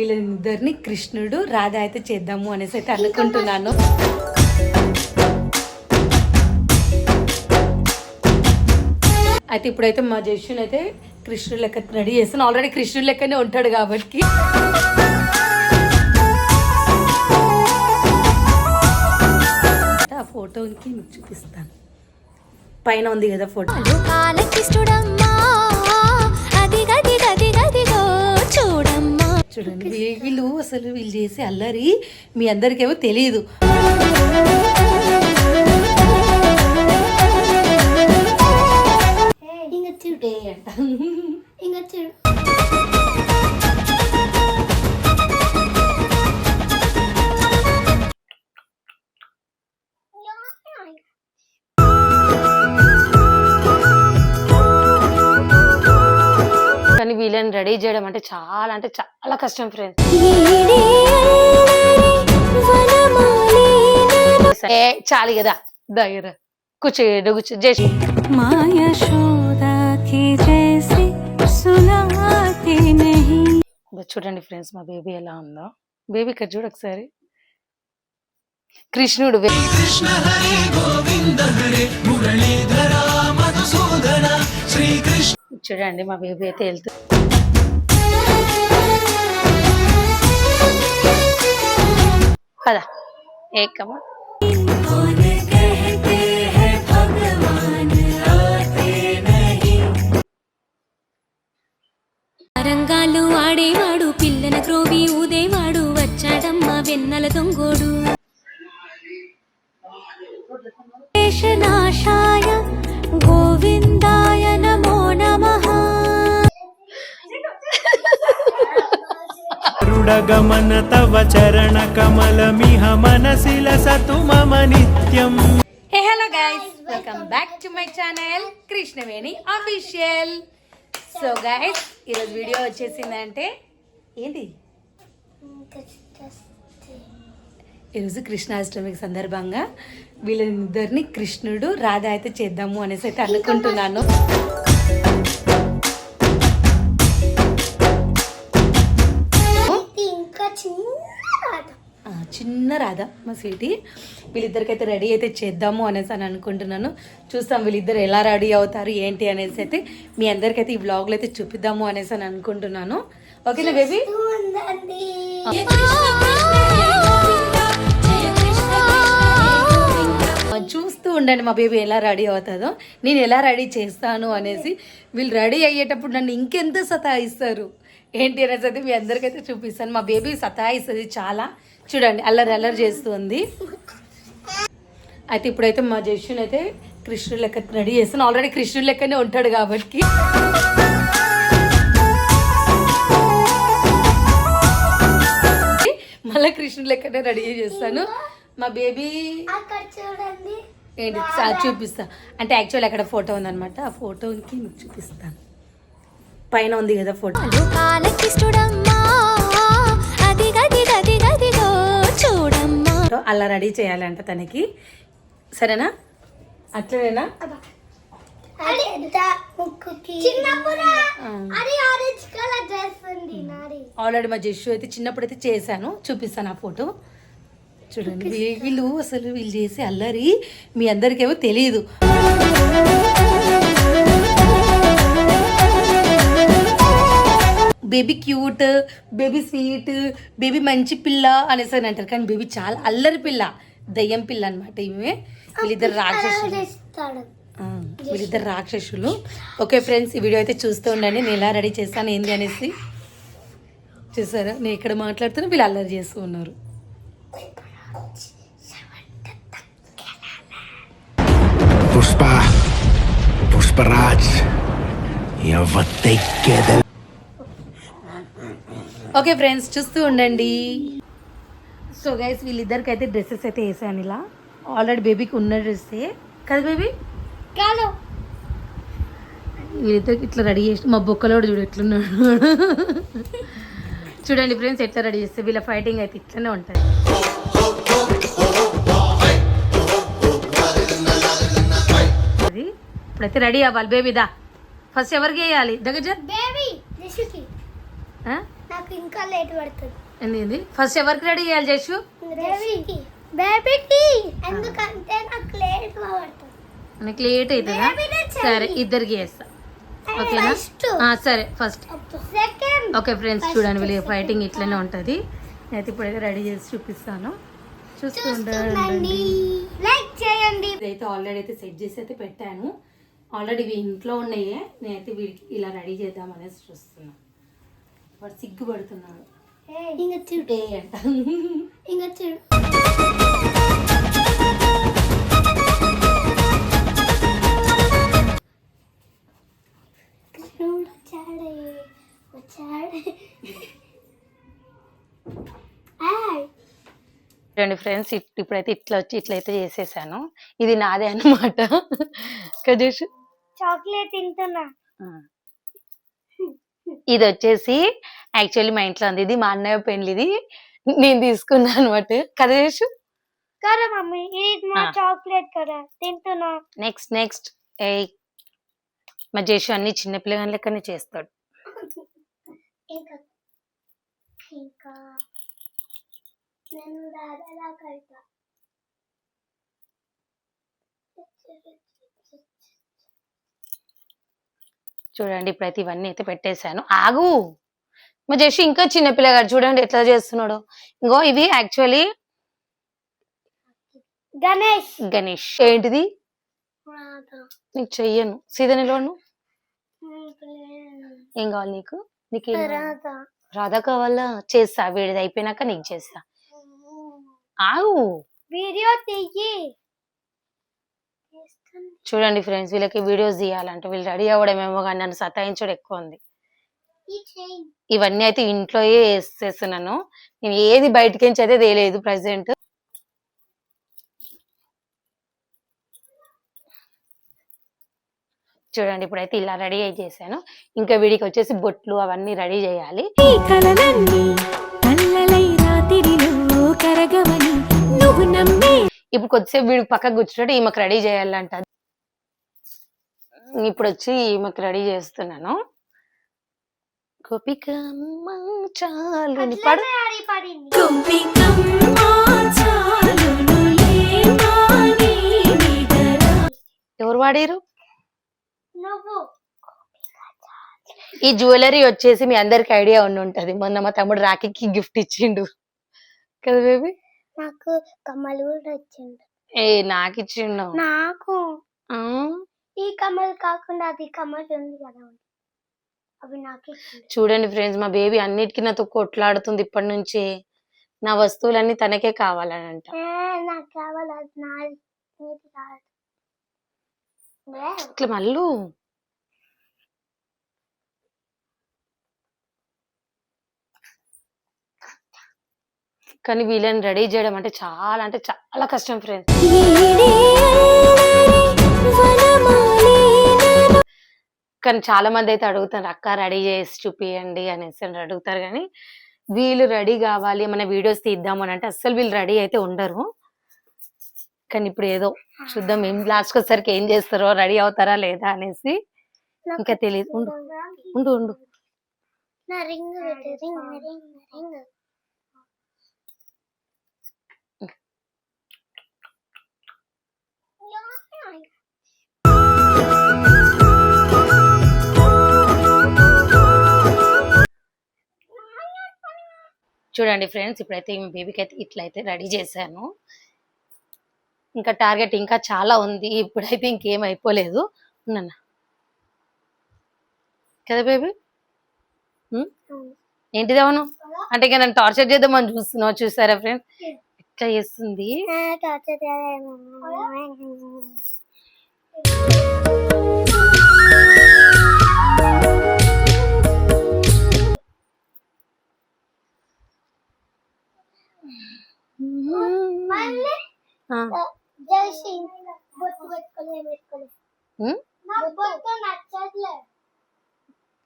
వీళ్ళిద్దరిని కృష్ణుడు రాధ అయితే చేద్దాము అనేసి అయితే అనుకుంటున్నాను. అయితే ఇప్పుడైతే మా జస్యుని అయితే కృష్ణుడు లెక్క రెడీ చేస్తాను ఆల్రెడీ కృష్ణుడు లెక్కనే ఉంటాడు కాబట్టి. ఆ ఫోటోకి మీకు చూపిస్తాను. పైన ఉంది కదా ఫోటో. చూడండి. వీళ్ళు అసలు వీళ్ళు చేసే అల్లరి మీ అందరికేమో తెలియదు. ఇంక చూడు. ఇంక చూడు. రెడీ చేయడం అంటే చాలా అంటే చాలా కష్టం ఫ్రెండ్స్ ఏ చాలు కదా. దగ్గర కూర్చోడు కూర్చో. చూడండి ఫ్రెండ్స్ మా బేబీ ఎలా ఉందో. బేబీ ఇక్కడ చూడు ఒకసారి. కృష్ణుడు కృష్ణ చూడండి మా బేబీ అయితే వెళ్తుంది ఏకమా? రంగాలు ఆడేవాడు పిల్లన క్రోవి ఊదేవాడు వచ్చాడమ్మా వెన్నల దొంగోడు. నాశాయ గోవిందాయ गरुडगमन तव चरणकमलमिह मनसि लसतु मम नित्यम् hey hello guys welcome back to my channel Krishnaveni official so guys ఈరోజు వీడియో వచ్చేసిందంటే ఏంటి ఈరోజు కృష్ణాష్టమికి సందర్భంగా వీళ్ళిద్దరిని కృష్ణుడు రాధ అయితే చేద్దాము అనేసి అయితే అనుకుంటున్నాను చిన్న రాధ మా స్వీటీ. వీళ్ళిద్దరికైతే రెడీ అయితే చేద్దాము అనేసి అని అనుకుంటున్నాను. చూస్తాం వీళ్ళిద్దరు ఎలా రెడీ అవుతారు ఏంటి అనేసి అయితే మీ అందరికైతే ఈ వ్లాగ్లో అయితే చూపిద్దాము అనేసి అని అనుకుంటున్నాను. ఓకేనా బేబీ? ఉండండి మా బేబీ ఎలా రెడీ అవుతుందో. నేను ఎలా రెడీ చేస్తాను అనేసి వీళ్ళు రెడీ అయ్యేటప్పుడు నన్ను ఇంకెంత సతాయిస్తారు? ఏంటి అనేసి అయితే మీ అందరికైతే చూపిస్తాను. మా బేబీ సతాయిస్తుంది చాలా. చూడండి అల్లరి అల్లరి చేస్తుంది. అయితే ఇప్పుడైతే మా జస్యుని అయితే కృష్ణుడు లెక్క రెడీ చేస్తాను. ఆల్రెడీ కృష్ణుడు లెక్కనే ఉంటాడు కాబట్టి. మళ్ళీ కృష్ణుడు లెక్కనే రెడీ చేస్తాను. మా బేబీ చూడండి. ఏంటి? చూపిస్తా. అంటే యాక్చువల్ అక్కడ ఫోటో ఉందన్నమాట. ఆ ఫోటోకి మీకు చూపిస్తాను పైన ఉంది కదా ఫోటో కాలకిష్టుడమ్మా అది గది గది గదిగో చూడమ్మా. అలా రెడీ చేయాలంట తనకి. సరేనా? అట్లనేనా? చిన్నప్పుడు. ఆ. అది ఆరెంజ్ కలర్ డ్రెస్ ఉంది నాది. ఆల్రెడీ మా జస్సు అయితే చిన్నప్పుడు అయితే చేశాను. చూపిస్తాను ఆ ఫోటో చూడండి. వీళ్ళు అసలు వీళ్ళు చేసే అల్లరి మీ అందరికేమో తెలియదు. Baby cute baby sweet baby మంచి పిల్ల అనేసి అని అంటారు. కానీ బేబీ చాలా అల్లరి పిల్ల దయ్యం పిల్ల అనమాట ఈమె. వీళ్ళిద్దరు రాక్షసులు. వీళ్ళిద్దరు రాక్షసులు. ఓకే ఫ్రెండ్స్ ఈ వీడియో అయితే చూస్తూ ఉండండి. నేను ఎలా రెడీ చేస్తాను ఏంది అనేసి. చూసారా? నేను ఇక్కడ మాట్లాడుతున్నా వీళ్ళు అల్లరి చేస్తూ ఉన్నారు. ఎవతెక్కేద ఓకే ఫ్రెండ్స్ చూస్తూ ఉండండి. సో గైస్ వీళ్ళిద్దరికి అయితే డ్రెస్సెస్ అయితే వేసాను ఇలా. ఆల్రెడీ బేబీకి ఉన్న డ్రెస్సే కదా బేబీ కాదు. వీళ్ళిద్దరికి ఇట్లా రెడీ చేసి మా బొక్కలోడు చూడు ఎట్లున్నాడు. చూడండి ఫ్రెండ్స్ ఎట్లా రెడీ చేస్తే వీళ్ళ ఫైటింగ్ అయితే ఇట్లనే ఉంటుంది. ఇప్పుడైతే రెడీ అవ్వాలి బేబీ దా. ఫస్ట్ ఎవరికి వేయాలి? దగ్గర నాకు ఇంకా లేట్ పడుతుంది. ఏంది ఫస్ట్ ఎవరికి రెడీ చేయాలి చేసు బేబీకి ఎందుకంటే నాకు లేట్ పడుతుంది. నీకు లేట్ అవుతుందా? సరే. ఇద్దరికి చేస్తా. ఓకేనా? సరే ఫస్ట్ ఓకే ఫ్రెండ్స్ చూడండి వీళ్ళ ఫైటింగ్ ఇట్లనే ఉంటుంది. నేనైతే ఇప్పుడైతే రెడీ చేసి చూపిస్తాను. చూస్తుండండి లైక్ చేయండి. ఇదైతే ఆల్రెడీ అయితే సెట్ చేసి అయితే పెట్టాను. ఆల్రెడీ ఇవి ఇంట్లో ఉన్నాయే నేనైతే వీడికి ఇలా రెడీ చేద్దాం అనేసి చూస్తున్నాను వాడు సిగ్గుపడుతున్నాడు. ఇంకా చూడు. అంట. ఇంకా చూడు. చూడండి ఫ్రెండ్స్ ఇప్పుడైతే ఇట్లా వచ్చి ఇట్లయితే చేసేసాను. ఇది నాదే అన్నమాట. కదేష్ చాక్లెట్ తింటున్నా. ఇది వచ్చేసి యాక్చువల్లీ మా ఇంట్లో ఉంది ఇది మా అన్నయ్య పెళ్ళిది. నేను తీసుకున్నాను అనమాట కదేష్ కదా మమ్మీ ఇది మా. చాక్లెట్ కదా తింటున్నా. Next next. ఏ మా జేషు అన్ని చిన్నపిల్లగాని లెక్కనే చేస్తాడు. ఇంకా ఇంకా నేను రాధలా చూడండి ఇప్పుడైతే ఇవన్నీ అయితే పెట్టేశాను. ఆగు! మా జేషు ఇంకా చిన్న పిల్లగాడు చూడండి ఎట్లా చేస్తున్నాడు. ఇంకో ఇవి యాక్చువల్లీ గణేష్. గణేష్. ఏంటిది? నీకు చెయ్యను. సీదనిలోను ఏం కావాలి నీకు? నీకు? రాధ. రాధా కావాలా? చేస్తా వీడిది అయిపోయినాక నీకు చేస్తా. ఆగు! వీడియో తీయి. చూడండి ఫ్రెండ్స్ వీళ్ళకి వీడియోస్ తీయాలంటే వీళ్ళు రెడీ అవ్వడమేమో కానీ నన్ను సతాయించడం ఎక్కువ ఉంది. ఇవన్నీ అయితే ఇంట్లోయే వేసేస్తున్నాను. నేను ఏది బయటకించి అయితే తేలేదు ప్రజెంట్. చూడండి ఇప్పుడైతే ఇలా రెడీ అయి చేశాను. ఇంకా వీడికి వచ్చేసి బొట్లు అవన్నీ రెడీ చేయాలి. ఈ కలలన్నీ కల్లలై రాత్రిలో కరగవని నువ్వు నమ్మే ఇప్పుడు కొద్దిసేపు వీడికి పక్కకు కూర్చుంటే ఈమెకు రెడీ చేయాలంట. ఇప్పుడు వచ్చి ఈమెకు రెడీ చేస్తున్నాను. గోపికమ్మ చాలు పాడు. ఎవరు వాడారు? ఈ జ్యువెలరీ వచ్చేసి మీ అందరికి ఐడియా ఉండి ఉంటది మొన్న మా తమ్ముడు రాఖీకి గిఫ్ట్ ఇచ్చిండు. కదా బేబీ? నాకు కమ్మలు కూడా వచ్చింది ఏ నాకు ఇచ్చిండు నాకు? ఆ, ఈ కమ్మలు కాకుండా అది కమ్మలు ఉంది కదా అవి నాకు చూడండి ఫ్రెండ్స్ మా బేబీ అన్నిటికీ నాతో కొట్లాడుతుంది ఇప్పటి నుంచి నా వస్తువులన్నీ తనకే కావాలని అంట నాకు కావాలి ఇట్లా మళ్ళు? కానీ వీళ్ళని రెడీ చేయడం అంటే చాలా అంటే చాలా కష్టం ఫ్రెండ్స్ కానీ చాలా మంది అయితే అడుగుతారు అక్క రెడీ చేసి చూపియండి అనేసి అని అడుగుతారు. కానీ వీళ్ళు రెడీ కావాలి మన వీడియోస్ తీద్దాం అని అంటే అస్సలు వీళ్ళు రెడీ అయితే ఉండరు. కానీ ఇప్పుడు ఏదో చూద్దాం ఏం లాస్ట్ వచ్చేసరికి ఏం చేస్తారో రెడీ అవుతారా లేదా అనేసి ఇంకా తెలియదు ఉండు ఉండు ఉండు. చూడండి ఫ్రెండ్స్ ఇప్పుడైతే ఈ బేబీకి అయితే ఇట్లయితే రెడీ చేశాను. ఇంకా టార్గెట్ ఇంకా చాలా ఉంది. ఇప్పుడైతే ఇంకేం అయిపోలేదు. ఉన్నాను? కదా బేబీ? ఏంటిది అవును అంటే ఇంకా నన్ను టార్చర్ చేద్దామని చూస్తున్నావు చూసారా ఫ్రెండ్స్? ఎట్లా చేస్తుంది? మళ్ళీ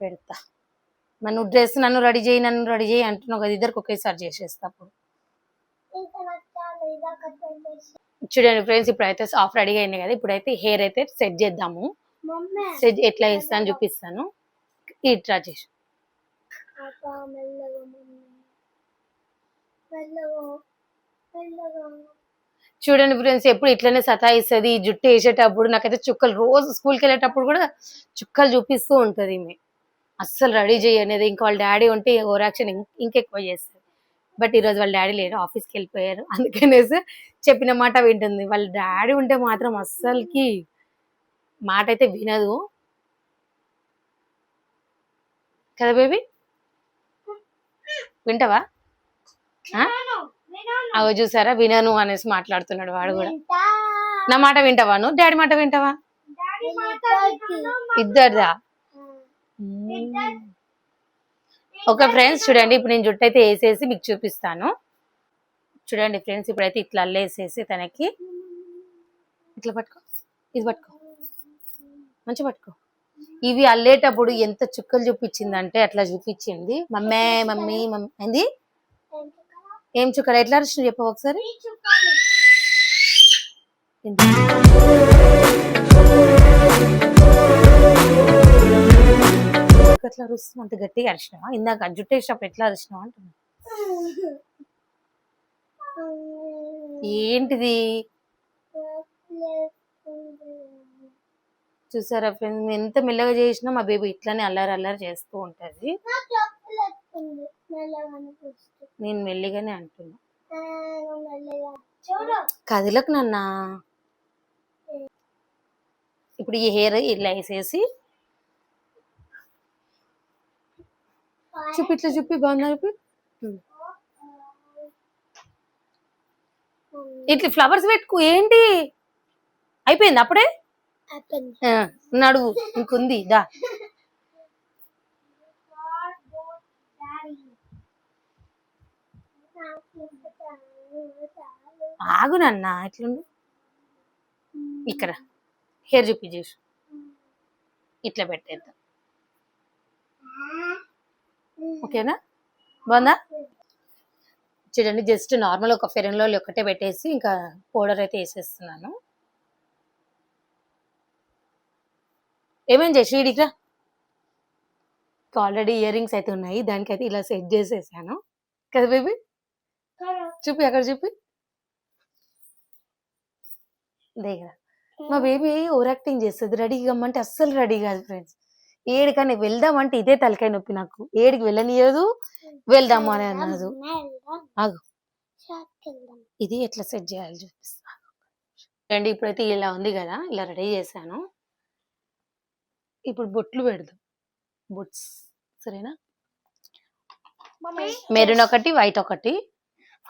పెడతా. మరి నువ్వు డ్రెస్ నన్ను రెడీ చేయి నన్ను రెడీ చేయి అంటున్నావు కదా ఇద్దరికి ఒకేసారి చేసేస్తా అప్పుడు. చూడండి ఫ్రెండ్స్ ఇప్పుడైతే సాఫ్ట్ రెడీగా అయింది కదా ఇప్పుడైతే హెయిర్ అయితే సెట్ చేద్దాము. సెట్ ఎట్లా చేస్తాను చూపిస్తాను. ఇట్లా చేసి చూడండి ఫ్రెండ్స్ ఎప్పుడు ఇట్లనే సతాయిస్తుంది జుట్టు వేసేటప్పుడు నాకైతే చుక్కలు రోజు స్కూల్కి వెళ్ళేటప్పుడు కూడా చుక్కలు చూపిస్తూ ఉంటుంది ఈమె. అస్సలు రెడీ చేయనేది ఇంకా వాళ్ళ డాడీ ఉంటే ఓవర్ యాక్షన్ ఇంకెక్కువ చేస్తుంది. బట్ ఈరోజు వాళ్ళ డాడీ లేరు ఆఫీస్కి వెళ్ళిపోయారు. అందుకనేసి చెప్పిన మాట వింటుంది. వాళ్ళ డాడీ ఉంటే మాత్రం అస్సలకి మాట అయితే వినదు. కదా బేబీ? వింటావా? అవి చూసారా? వినను అనేసి మాట్లాడుతున్నాడు వాడు కూడా. నా మాట వింటావా నువ్వు? డాడీ మాట వింటావా? ఇద్దరిదా? ఓకే ఫ్రెండ్స్ చూడండి ఇప్పుడు నేను జుట్టు అయితే వేసేసి మీకు చూపిస్తాను. చూడండి ఫ్రెండ్స్ ఇప్పుడైతే ఇట్లా అల్లేసేసి తనకి. ఇట్లా పట్టుకో. ఇది పట్టుకో. మంచి పట్టుకో. ఇవి అల్లేటప్పుడు ఎంత చుక్కలు చూపించిందంటే అట్లా చూపించింది. మమ్మే మమ్మీ మమ్మీ ఏంది? ఏం చుక్కలు? ఎట్లా అరిచిన చెప్పు ఒకసారి. ఎట్లా అరుస్తున్నావు? అంత గట్టిగా అరిచినావా? ఇందాక జుట్టు వేసినప్పుడు ఎట్లా అరిచినావా అంటున్నా. ఏంటిది? చూసారా ఫ్రెండ్స్? ఎంత మెల్లగా చేసినా మా బేబీ ఇట్లానే అల్లరి అల్లరి చేస్తూ ఉంటది. నేను మెల్లిగానే అంటున్నా. కదిలకు నాన్న. ఇప్పుడు ఈ హెయిర్ ఇలా వేసేసి చూపి ఇట్లా చూపి బాగుందా చూపి. ఇట్లా ఫ్లవర్స్ పెట్టుకో ఏంటి? అయిపోయింది అప్పుడే? నడువు ఇంకుంది దా. ఆగు నాన్న ఇక్కడ హెయిర్ చూపి చేసు ఇట్లా పెట్టేద్దాం. ఓకేనా? బాగుందా? చూడండి జస్ట్ నార్మల్ ఒక ఫెరెన్లో ఒకటే పెట్టేసి ఇంకా పౌడర్ అయితే వేసేస్తున్నాను. ఏమేం చేసి ఇక్కడ ఆల్రెడీ ఇయర్ రింగ్స్ అయితే ఉన్నాయి దానికైతే ఇలా సెట్ చేసేసాను. కదా బేబీ? చూపి అక్కడ చూపి. దగ్గర మా బేబీ ఓవర్ యాక్టింగ్ చేస్తుంది రెడీగా ఇవ్వమంటే అస్సలు రెడీ కాదు ఫ్రెండ్స్. ఏడికని వెళ్దామంటే ఇదే తలకాయ నొప్పి నాకు. ఏడికి వెళ్ళనియదు వెళ్దాము అని అన్నది ఆగు. ఇది ఎట్లా సెట్ చేయాలి చూపిస్తా. అండి ఇప్పుడైతే ఇలా ఉంది కదా ఇలా రెడీ చేశాను. ఇప్పుడు బొట్లు పెడదాం. బొట్స్. సరేనా? మెరూన్ ఒకటి వైట్ ఒకటి.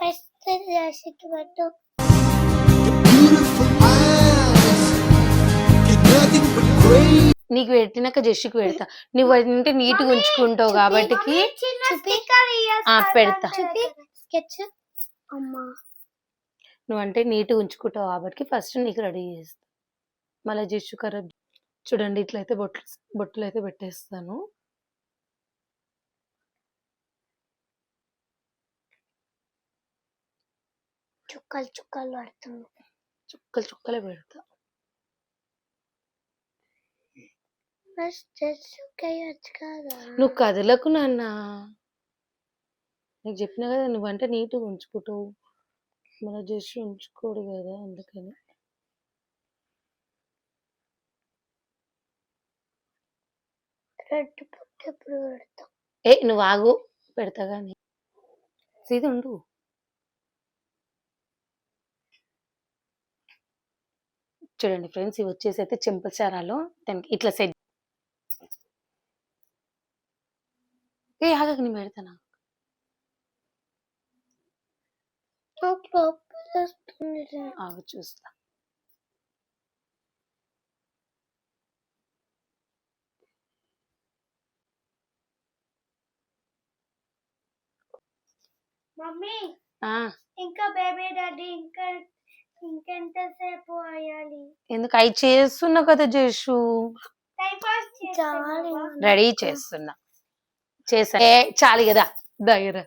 ఫస్ట్ రాసికి పెట్టు నీకు పెట్టినాక జస్ట్కి పెడతా. నువ్వు అంటే నీట్గా ఉంచుకుంటావు కాబట్టి పెడతా. స్కెచ్. అమ్మా. నువ్వంటే నీట్గా ఉంచుకుంటావు కాబట్టి ఫస్ట్ నీకు రెడీ చేస్తా. మళ్ళీ జస్టు ఖరాబ్ చూడండి ఇట్లయితే బొట్లు బొట్లు అయితే పెట్టేస్తాను. చుక్కలు చుక్కలు పడుతుంది. చుక్కలు చుక్కలే పెడతా. నువ్వు కదలకు నాన్న. నీకు చెప్పినా కదా నువ్వంటే నీట్గా ఉంచుకుంటావు. మళ్ళీ జస్ట్ ఉంచుకోడు కదా అందుకని. ఏ నువ్వు ఆగు పెడతా కానీ ఇది ఉండు. చూడండి ఫ్రెండ్స్ ఇవి వచ్చేసి అయితే చెంపచారాలు దానికి ఇట్లా సెట్ ఏ ఆగక నేను పెడతానా? ఆగు చూస్తా. మమ్మీ ఆ, ఇంకా బేబీ డాడీ ఇంకా ఇంకెంతసేపు ఎందుకు? అవి చేస్తున్నా కదా జేషు. రెడీ చేస్తున్నా. చేసా. చాలు కదా. దగ్గర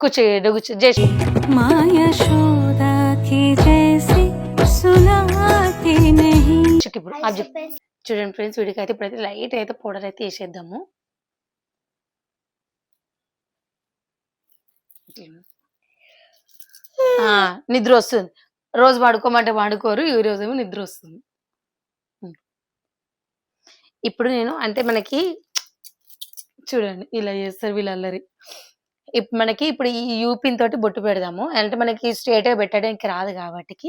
కూర్చో కూర్చో. జేషు. ఇప్పుడు చూడండి ఫ్రెండ్స్ వీడికి అయితే ఇప్పుడైతే లైట్ అయితే పౌడర్ అయితే వేసేద్దాము. నిద్ర వస్తుంది. రోజు పడుకోమంటే పడుకోరు ఈ రోజు ఏమో నిద్ర వస్తుంది. ఇప్పుడు నేను అంటే మనకి చూడండి ఇలా చేస్తారు వీళ్ళల్లరి ఇప్పుడు మనకి ఇప్పుడు ఈ యూపిన్ తోటి బొట్టు పెడదాము. అంటే మనకి స్ట్రేట్గా పెట్టడానికి రాదు కాబట్టి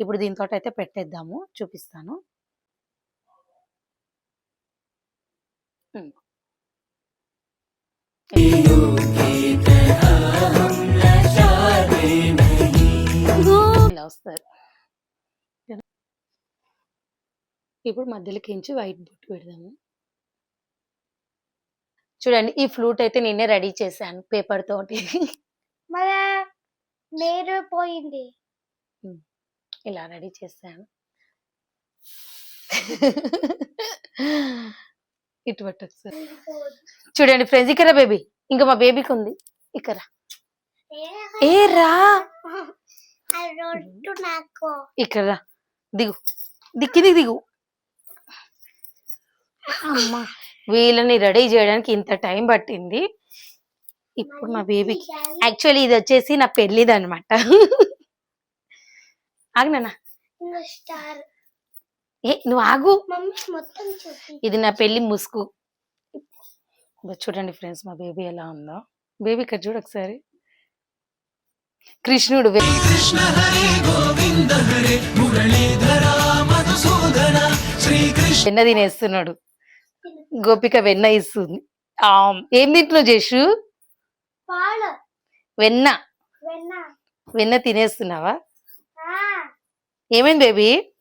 ఇప్పుడు దీంతో అయితే పెట్టేద్దాము చూపిస్తాను. ఉమ్. ఇలా వస్తారు ఇప్పుడు మధ్యలోకి ఇంచి వైట్ బొట్టు పెడదాము. చూడండి ఈ ఫ్లూట్ అయితే నేనే రెడీ చేశాను పేపర్ తోటి. పోయింది. ఇలా రెడీ చేశాను. ఇటు పట్టు ఒకసారి. చూడండి ఫ్రెండ్స్ ఇక్కడ బేబీ ఇంకా మా బేబీకి ఉంది. ఇక్కడ. ఏ రా? ఇక్కడ రా. దిగు. దిక్కి దిగు. అమ్మా వీళ్ళని రెడీ చేయడానికి ఇంత టైం పట్టింది. ఇప్పుడు మా బేబీకి యాక్చువల్లీ ఇది వచ్చేసి నా పెళ్ళిది అనమాట ఆగినా ఏ నువ్వు ఆగు. ఇది నా పెళ్ళి ముసుగు. చూడండి ఫ్రెండ్స్ మా బేబీ ఎలా ఉందో. బేబీ ఇక్కడ చూడు ఒకసారి. కృష్ణుడు వెన్న తినేస్తున్నాడు. గోపిక వెన్న ఇస్తుంది. ఆ, ఏం తింటున్నావు జేషు? పాలు. వెన్న. వెన్న. వెన్న తినేస్తున్నావా? ఆ, ఏమైంది బేబీ?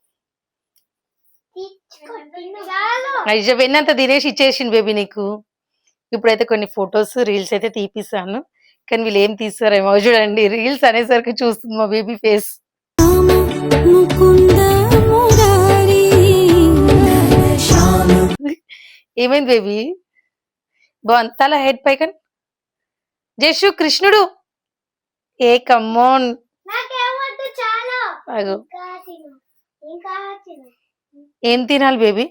వెన్న అంతా తినేసి ఇచ్చేసింది బేబీ నీకు. ఇప్పుడైతే కొన్ని ఫొటోస్ రీల్స్ అయితే తీపిస్తాను. కానీ వీళ్ళు ఏం తీస్తారేమో చూడండి. రీల్స్ అనేసరికి చూస్తుంది మా బేబీ ఫేస్. ఏమైంది బేబీ? బాగుంది. తల హెడ్ పైకన్. జశు కృష్ణుడు. ఏ కమ్మోన్ ఏం తినాలి బేబీ?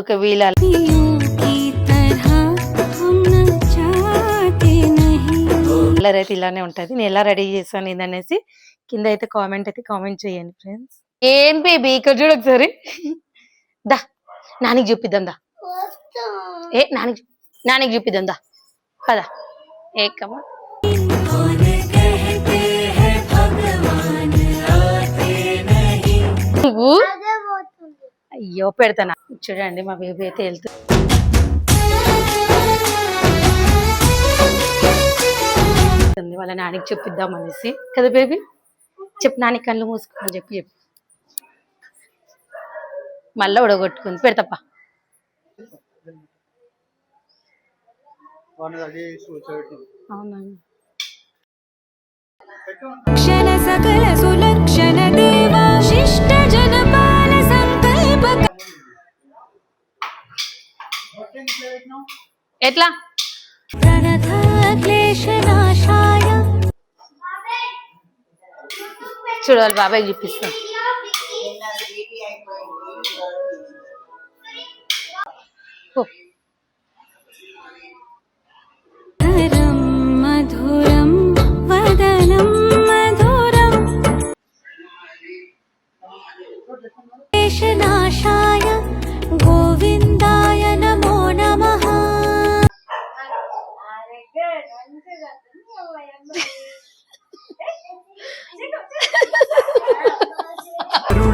ఒక వీలాలి. కలర్ అయితే ఇలానే ఉంటది. నేను ఎలా రెడీ చేశాను ఇదనేసి కింద అయితే కామెంట్ అయితే కామెంట్ చేయండి ఫ్రెండ్స్. ఏం బేబీ? ఇక్కడ చూడు ఒకసారి. దా నానికి చూపిద్దాం దా. ఏ నానికి నానికి చూపిద్దాం దా. పద. పోతుంది. అయ్యో పెడతానా? చూడండి మా బేబీ అయితే వెళ్తుంది వెళ్తుంది వాళ్ళ నానికి చెప్పిద్దాం అనేసి. కదా బేబీ? చెప్పు నాని కళ్ళు మూసుకోమని చెప్పి చెప్పు. మళ్ళా ఉడగొట్టుకుంది. పెడతా ఎట్లా? చూడాలి బాబాయ్ చూపిస్తాం ఓ,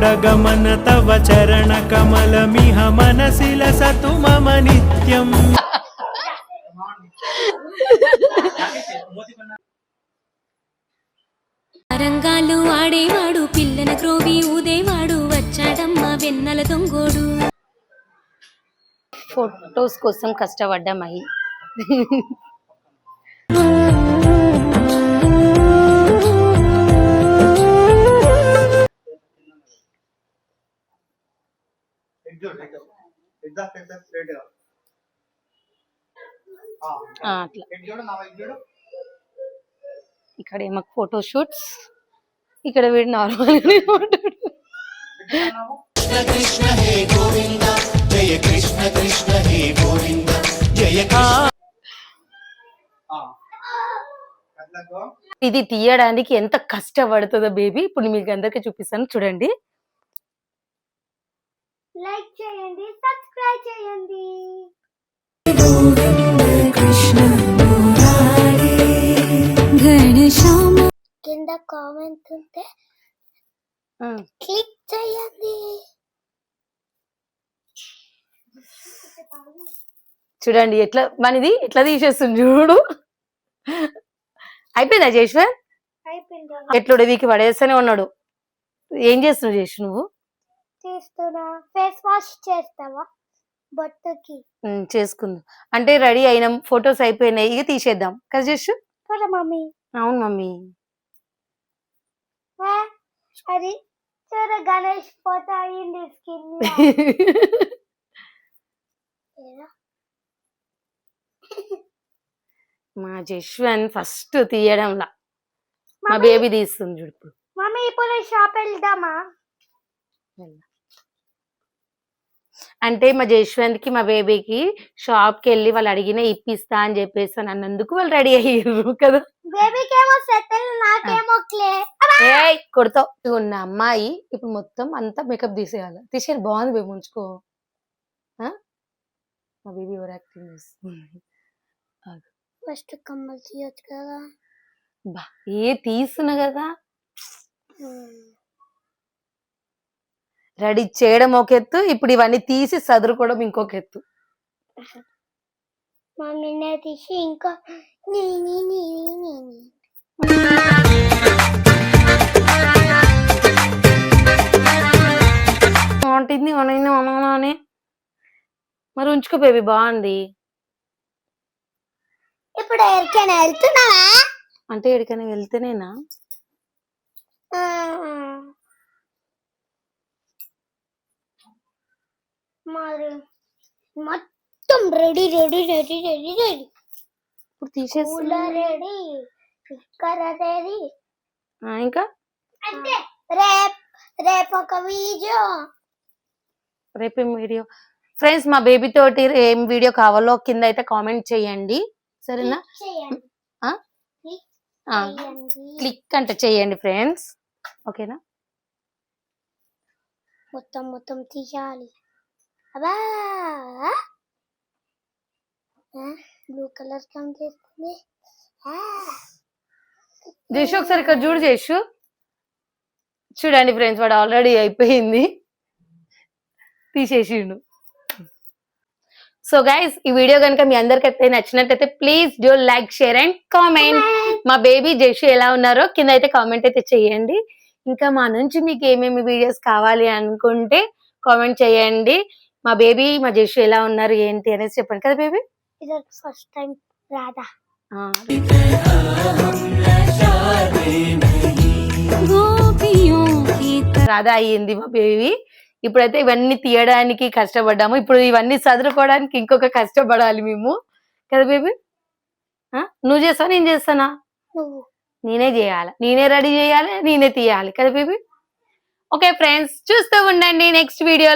చూడగమన తవ చరణ కమలమిహ మనసిల సతు మమ నిత్యం. రంగాలు ఆడేవాడు పిల్లన క్రోవి ఊదేవాడు వచ్చాడమ్మ వెన్నల దొంగోడు. ఫొటోస్ కోసం కష్టపడ్డామయ్యి అట్లా. ఇక్కడ ఏమో ఫోటో షూట్స్ ఇక్కడ వీడు నార్మల్ ఇది తీయడానికి ఎంత కష్టపడుతుందో బేబీ ఇప్పుడు మీకు అందరికీ చూపిస్తాను. చూడండి. లైక్ చేయండి సబ్స్క్రైబ్ చేయండి. కింద కామెంట్ ఉంటే క్లిక్ చేయండి. చూడండి ఎట్లా మనది ఎట్లా తీసేస్తుంది చూడు. అయిపోయిందా జేశ్వర్ అయిపోయింది. ఎట్లుడే వీకి పడేస్తూనే ఉన్నాడు. ఏం చేస్తున్నావు చేసి నువ్వు? చేస్తున్నా? ఫేస్ వాష్ చేస్తావా? బొట్టుకి. చేసుకుందాం. అంటే రెడీ అయినాం. ఫొటోస్ అయిపోయినాయి. ఇక తీసేద్దాం. కదా చేసు చూడ మమ్మీ. అవును మమ్మీ. వా, అది చూడ గణేష్ ఫోటో అయింది స్కిన్. మా జశ్వన్ ఫస్ట్ తీయడంలా. మా బేబీ తీస్తుంది చూడు ఇప్పుడు. మమ్మీ ఇప్పుడు షాప్ వెళ్దామా? అంటే మా జశ్వంత్కి మా బేబీకి షాప్కి వెళ్ళి వాళ్ళు అడిగిన ఇప్పిస్తా అని చెప్పేసి అని అన్నందుకు వాళ్ళు రెడీ అయ్యారు కదా. కొడతావు ఉన్న అమ్మాయి ఇప్పుడు మొత్తం అంతా మేకప్ తీసేయాలి. తీసేది బాగుంది బేబీ ఉంచుకో? మా బేబీ ఎవరు యాక్టింగ్ చేస్తుంది? ఫస్ట్ కమ్మలు తీయొచ్చు కదా. బా ఏ తీస్తున్నా కదా. రెడీ చేయడం ఒక ఎత్తు ఇప్పుడు ఇవన్నీ తీసి సదురుకోవడం ఇంకొక ఎత్తు. మమ్మీనే తీసి ఇంకా. బాగుంటుంది అనగానే మరి ఉంచుకో బేబీ బాగుంది. ఇప్పుడు ఎక్కడికైనా వెళ్తున్నావా? అంటే ఎక్కడికైనా వెళ్తేనేనా? మరి మొత్తం ready ready ready ready ready. ఇప్పుడు తీసేస్తున్నా రెడీ ఇక్కడ రెడీ. ఆ, ఇంకా? రేప్ రేపు ఒక వీడియో. రేపేం వీడియో? ఫ్రెండ్స్ మా బేబీ తోటి ఏం వీడియో కావాలో కింద అయితే కామెంట్ చేయండి. సరేనా. క్లిక్ అంటే చేయండి ఫ్రెండ్స్. ఓకేనా? మొత్తం మొత్తం తీయాలి. అబ్బా! బ్లూ కలర్ కమ్ చేస్తుంది. చేసి ఒకసారి ఇక్కడ చూడు చేసు చూడండి ఫ్రెండ్స్ వాడు ఆల్రెడీ అయిపోయింది. తీసేసిండు. సో గైస్ ఈ వీడియో కనుక మీ అందరికైతే నచ్చినట్టయితే please do like share and comment మా బేబీ జేషు ఎలా ఉన్నారో కింద అయితే కామెంట్ అయితే చేయండి. ఇంకా మా నుంచి మీకు ఏమేమి వీడియోస్ కావాలి అనుకుంటే కామెంట్ చేయండి. మా బేబీ మా జేషు ఎలా ఉన్నారు ఏంటి అనేది చెప్పండి కదా బేబీ? ఇది ఫస్ట్ టైం రాధా. రాధా అయ్యింది మా బేబీ. ఇప్పుడైతే ఇవన్నీ తీయడానికి కష్టపడ్డాము. ఇప్పుడు ఇవన్నీ చదువుకోవడానికి ఇంకొక కష్టపడాలి మేము. కదా బేబీ? నువ్వు చేస్తావా నేను చేస్తానా? నేనే చేయాలి. నేనే రెడీ చేయాలి నేనే తీయాలి. కదా బేబీ? ఓకే ఫ్రెండ్స్ చూస్తూ ఉండండి నెక్స్ట్ వీడియోలో.